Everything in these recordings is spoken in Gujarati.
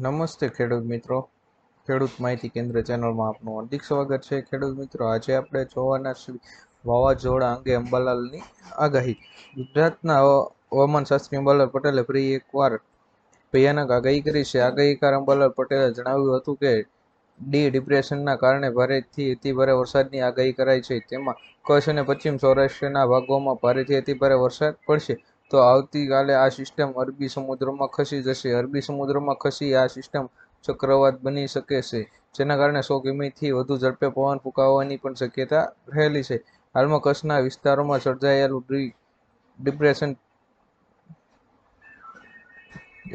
નમસ્તે ખેડૂત મિત્રો. ખેડૂત માહિતી કેન્દ્ર ચેનલમાં આપનું હાર્દિક સ્વાગત છે. ખેડૂત મિત્રો, આજે આપણે જોવાના છીએ વાવાઝોડા અંગે અંબાલાલની આગાહી. ગુજરાતના હવા- હવામાન શાસ્ત્રી અંબાલાલ પટેલે ફરી એકવાર ભયાનક આગાહી કરી છે. આગાહીકાર અંબાલાલ પટેલે જણાવ્યું હતું કે, ડી ડિપ્રેશનના કારણે ભારેથી અતિભારે વરસાદની આગાહી કરાઈ છે. તેમાં કચ્છ અને પશ્ચિમ સૌરાષ્ટ્રના ભાગોમાં ભારેથી અતિભારે વરસાદ પડશે. તો આવતીકાલે આ સિસ્ટમ અરબી સમુદ્રમાં ખસી જશે. અરબી સમુદ્રમાં ખસી આ સિસ્ટમ ચક્રવાત બની શકે છે. જેના કારણે સો કિમીથી વધુ ઝડપે પવન ફૂંકાવાની પણ શક્યતા રહેલી છે. હાલમાં કચ્છના વિસ્તારોમાં સર્જાયેલું ડિપ્રેશન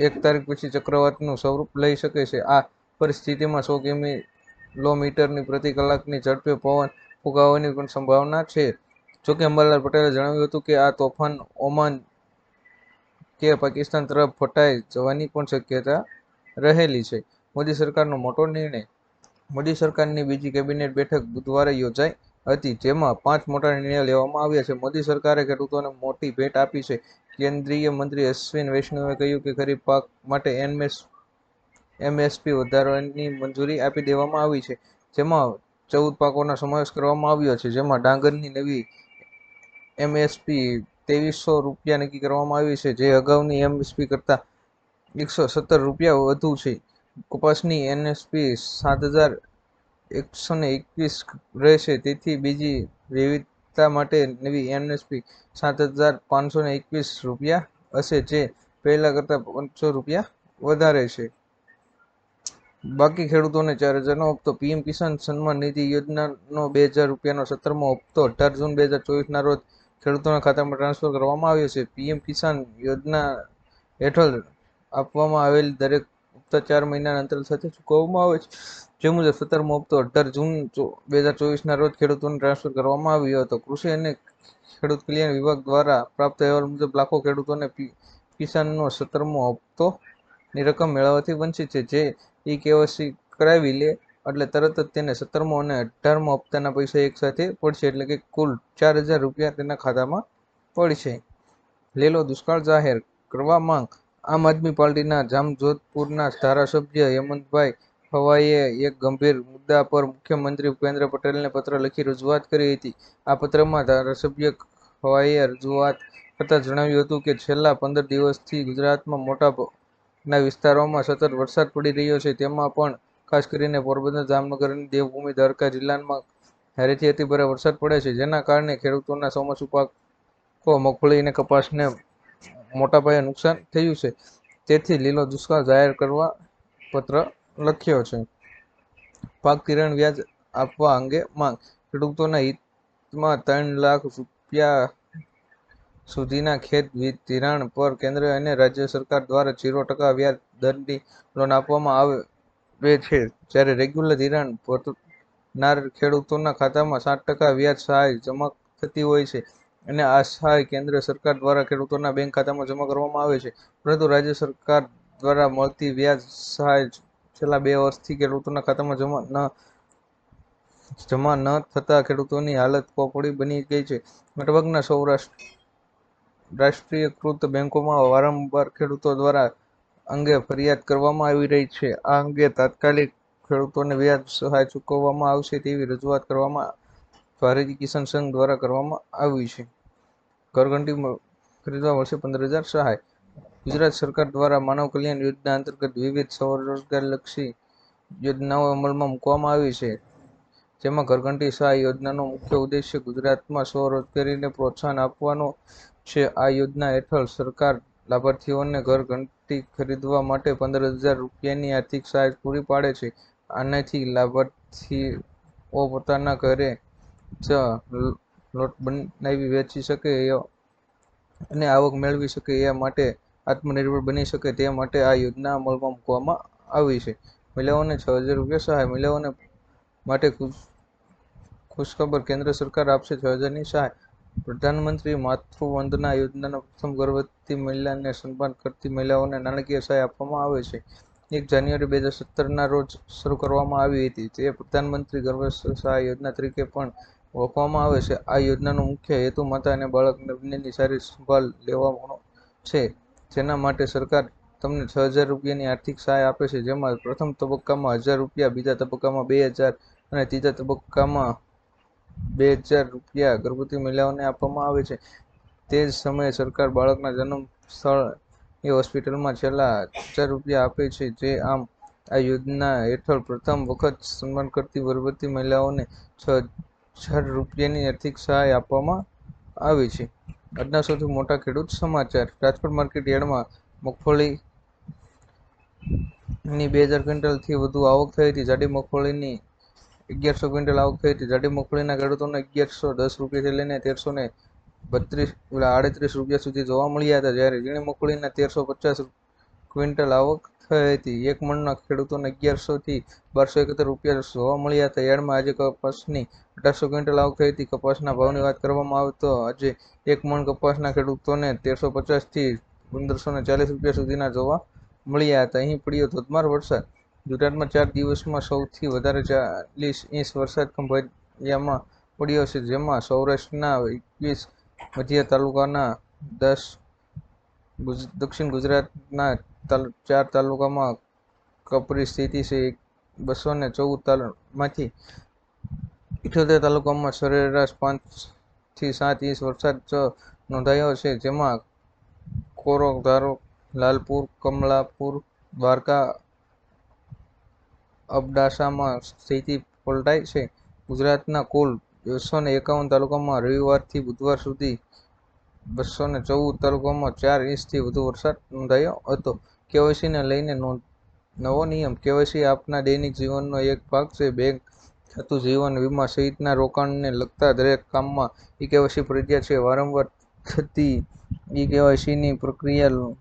એક તારીખ પછી ચક્રવાતનું સ્વરૂપ લઈ શકે છે. આ પરિસ્થિતિમાં સો કિમી કિલોમીટરની પ્રતિ કલાકની ઝડપે પવન ફૂંકાવાની પણ સંભાવના છે. જોકે અંબાલાલ પટેલે જણાવ્યું હતું કે આ તોફાન ઓમાન કે પાકિસ્તાન તરફ ફટાઈ જવાની પણ શક્યતા રહેલી છે. મોદી સરકારનો મોટો નિર્ણય મોદી સરકારની બીજી કેબિનેટ બેઠક બુધવારે યોજાઈ હતી, જેમાં પાંચ મોટા નિર્ણયો લેવામાં આવ્યા છે. મોદી સરકારે ખેડૂતોને મોટી ભેટ આપી છે. કેન્દ્રીય મંત્રી અશ્વિન વૈષ્ણવે કહ્યું કે ખરીફ પાક માટે એનએસ એમએસપી વધારવાની મંજૂરી આપી દેવામાં આવી છે, જેમાં ચૌદ પાકોનો સમાવેશ કરવામાં આવ્યો છે, જેમાં ડાંગરની નવી એમએસપી ત્રેવીસો રૂપિયા નક્કી કરવામાં આવી છે. જે અગાઉની એમએસપી કરતાં એકસો સત્તર રૂપિયા વધુ છે. કપાસની એનએસપી સાત હજાર એકસો ને એકવીસ રહેશે. તેથી બીજી વિવિધતા માટે નવી એનએસપી સાત હજાર પાંચસો ને એકવીસ રૂપિયા હશે, જે પહેલાં કરતાં પાંચસો રૂપિયા વધારે છે. બાકી ખેડૂતોને ચાર હજારનો હપ્તો. પીએમ કિસાન સન્માન નિધિ યોજનાનો બે હજાર રૂપિયાનો સત્તરમો હપ્તો. અઢાર જૂન બે હજાર ચોવીસના રોજ ખેડૂતોના ખાતામાં ટ્રાન્સફર કરવામાં આવ્યો છે. પીએમ કિસાન યોજના હેઠળ આપવામાં આવેલ દરેક હપ્તા ચાર મહિનાના અંતર સાથે ચૂકવવામાં આવે છે. જે મુજબ સત્તરમો હપ્તો અઢાર જૂન બે હજાર ચોવીસના રોજ ખેડૂતોને ટ્રાન્સફર કરવામાં આવ્યો હતો. કૃષિ અને ખેડૂત કલ્યાણ વિભાગ દ્વારા પ્રાપ્ત અહેવાલ મુજબ લાખો ખેડૂતોને કિસાનનો સત્તરમો હપ્તોની રકમ મેળવવાથી વંચિત છે. જે ઈ કેવાયસી કરાવી લે એટલે તરત જ તેને સત્તરમો અને અઢારમો હપ્તાના પૈસા એકસાથે પડશે એટલે કે કુલ ચાર હજાર રૂપિયા તેના ખાતામાં પડશે. લેલો દુષ્કાળ જાહેર કરવા માંગ. આમ આદમી પાર્ટીના જામજોધપુરના ધારાસભ્ય હેમંતભાઈ હવાઈએ એક ગંભીર મુદ્દા પર મુખ્યમંત્રી ભૂપેન્દ્ર પટેલને પત્ર લખી રજૂઆત કરી હતી. આ પત્રમાં ધારાસભ્ય હવાઈએ રજૂઆત કરતા જણાવ્યું હતું કે છેલ્લા પંદર દિવસથી ગુજરાતમાં મોટા ના વિસ્તારોમાં સતત વરસાદ પડી રહ્યો છે. તેમાં પણ ખાસ કરીને પોરબંદર, જામનગર અને દેવભૂમિ દ્વારકા જિલ્લામાં ભારેથી અતિભારે વરસાદ પડે છે, જેના કારણે ખેડૂતોના ચોમાસુ પાકો મગફળી અને કપાસને મોટા પાયે નુકસાન થયું છે. તેથી લીલો દુષ્કાળ જાહેર કરવા પત્ર લખ્યો છે. પાક ધિરાણ વ્યાજ આપવા અંગે માંગ. ખેડૂતોના હિતમાં ત્રણ લાખ રૂપિયા સુધીના ખેત ધિરાણ પર કેન્દ્ર અને રાજ્ય સરકાર દ્વારા ઝીરો ટકા વ્યાજ દરની લોન આપવામાં આવે છે. જ્યારે રેગ્યુલર ધિરાણ ભરનાર ખેડૂતોના ખાતામાં સાત ટકા વ્યાજ સહાય જમા થતી હોય છે અને આ સહાય કેન્દ્ર સરકાર દ્વારા ખેડૂતોના બેંક ખાતામાં જમા કરવામાં આવે છે. પરંતુ રાજ્ય સરકાર દ્વારા મળતી વ્યાજ સહાય છેલ્લા બે વર્ષથી ખેડૂતોના ખાતામાં જમા ન જમા ન થતાં ખેડૂતોની હાલત કોપડી બની ગઈ છે. મોટાભાગના સૌરાષ્ટ્ર, રાષ્ટ્રીયકૃત બેંકોમાં વારંવાર ખેડૂતો દ્વારા અંગે ફરિયાદ કરવામાં આવી રહી છે. આ અંગે તાત્કાલિક ખેડૂતોને વ્યાજ સહાય ચૂકવવામાં આવશે તેવી રજૂઆત કરવામાં ભારતીય કિસાન સંઘ દ્વારા કરવામાં આવી છે. ઘરઘંટી ખરીદવા મળશે પંદર હજાર સહાય. ગુજરાત સરકાર દ્વારા માનવ કલ્યાણ યોજના અંતર્ગત વિવિધ સ્વરોજગારલક્ષી યોજનાઓ અમલમાં મૂકવામાં આવી છે. જેમાં ઘરઘંટી સહાય યોજનાનો મુખ્ય ઉદ્દેશ્ય ગુજરાતમાં સ્વરોજગારીને પ્રોત્સાહન આપવાનો છે. આ યોજના હેઠળ સરકાર લાભાર્થીઓને ઘરઘંટી ખરીદવા માટે પંદર હજાર રૂપિયાની આર્થિક સહાય પૂરી પાડે છે. આનાથી લાભાર્થીઓ પોતાના ઘરે જ લોટ બનાવી વેચી શકે અને આવક મેળવી શકે એ માટે આત્મનિર્ભર બની શકે તે માટે આ યોજના અમલમાં મૂકવામાં આવી છે. મહિલાઓને છ હજાર રૂપિયા સહાય, મહિલાઓને માટે ખુશખબર કેન્દ્ર સરકાર આપશે છ હજારની સહાય. પ્રધાનમંત્રી માતૃવંદના યોજનાના પ્રથમ ગર્ભવતી મહિલાને સન્માન કરતી મહિલાઓને નાણાકીય સહાય આપવામાં આવે છે. એક જાન્યુઆરી બે હજાર સત્તરના રોજ શરૂ કરવામાં આવી હતી. તે પ્રધાનમંત્રી ગર્ભ સહાય યોજના તરીકે પણ ઓળખવામાં આવે છે. આ યોજનાનો મુખ્ય હેતુ માતા અને બાળકને બંનેની સારી સંભાળ લેવાનો છે. જેના માટે સરકાર તમને છ હજાર રૂપિયાની આર્થિક સહાય આપે છે. જેમાં પ્રથમ તબક્કામાં હજાર રૂપિયા, બીજા તબક્કામાં બે હજાર અને ત્રીજા તબક્કામાં બે હજાર રૂપિયા ગર્ભવતી મહિલાઓને આપવામાં આવે છે. તે જ સમયે સરકાર બાળકના જન્મ સ્થળ એ હોસ્પિટલમાં છેલ્લા હજાર રૂપિયા આપે છે. જે આમ આ યોજના હેઠળ પ્રથમ વખત સન્માન કરતી ગર્ભવતી મહિલાઓને છ હજાર રૂપિયાની આર્થિક સહાય આપવામાં આવી છે. આજના સૌથી મોટા ખેડૂત સમાચાર. રાજકોટ માર્કેટ યાર્ડમાં મગફળીની બે હજાર ક્વિન્ટલથી વધુ આવક થઈ હતી. જાડી મગફળીની અગિયારસો ક્વિન્ટલ આવક થઈ હતી. જાડી મગફળીના ખેડૂતોને અગિયારસો દસ રૂપિયાથી લઈને તેરસો ને બત્રીસ આડત્રીસ રૂપિયા સુધી જોવા મળ્યા હતા. જ્યારે ઝીણી મગફળીના તેરસો પચાસ ક્વિન્ટલ આવક થઈ હતી. એક મણના ખેડૂતોને અગિયારસોથી બારસો એકોતેર રૂપિયા જોવા મળ્યા હતા. યાર્ડમાં આજે કપાસની અઢારસો ક્વિન્ટલ આવક થઈ હતી. કપાસના ભાવની વાત કરવામાં આવે તો આજે એક મણ કપાસના ખેડૂતોને તેરસો પચાસથી પંદરસો ને ચાલીસ રૂપિયા સુધીના જોવા મળ્યા હતા. અહીં પડ્યો ધોધમાર વરસાદ ગુજરાતમાં ચાર દિવસમાં સૌથી વધારે ચાલીસ ઇંચ વરસાદ ખંભાળિયામાં પડ્યો છે, જેમાં સૌરાષ્ટ્રના એકવીસ, મધ્ય તાલુકાના દસ દક્ષિણ ગુજરાતના ચાર તાલુકામાં કપરી સ્થિતિ છે બસો ને ચૌદ તાલુકામાંથી ઇઠોતેર તાલુકામાં સરેરાશ પાંચથી સાત ઇંચ વરસાદ નોંધાયો છે, જેમાં કોરોક ધારો, લાલપુર, કમલાપુર, દ્વારકા અબડાસામાં સ્થિતિ પલટાઈ છે. ગુજરાતના કુલ બસો ને એકાવન તાલુકામાં રવિવારથી બુધવાર સુધી બસો ને ચૌદ તાલુકામાં ચાર ઇંચથી વધુ વરસાદ નોંધાયો હતો. કેવાયસીને લઈને નવો નિયમ, કેવાયસી આપના દૈનિક જીવનનો એક ભાગ છે. બેંક થતું જીવન વીમા સહિતના રોકાણને લગતા દરેક કામમાં ઈ કેવાયસી ફરજિયાત છે. વારંવાર થતી ઈ કેવાયસીની પ્રક્રિયા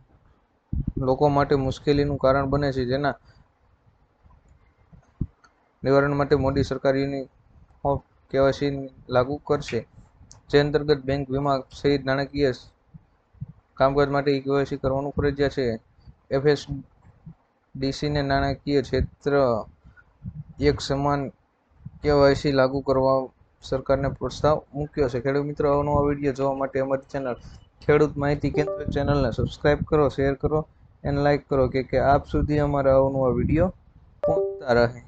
લોકો માટે મુશ્કેલીનું કારણ બને છે. જેના નિવારણ માટે મોદી સરકાર યુનિફોર્મ કેવાયસી લાગુ કરશે. જે અંતર્ગત બેંક વીમા સહિત નાણાકીય કામકાજ માટે ઈ કેવાયસી કરવાનું ફરજિયાત છે. એફએસડીસીને નાણાકીય ક્ષેત્ર એક સમાન કેવાયસી લાગુ કરવા સરકારને પ્રસ્તાવ મૂક્યો છે. ખેડૂત મિત્રો અવનવા વીડિયો જોવા માટે અમારી ચેનલ ખેડૂત માહિતી કેન્દ્ર ચેનલને સબસ્ક્રાઇબ કરો, શેર કરો એન્ડ લાઇક કરો કે કે આપ સુધી અમારા અવનવા વીડિયો પહોંચતા રહે.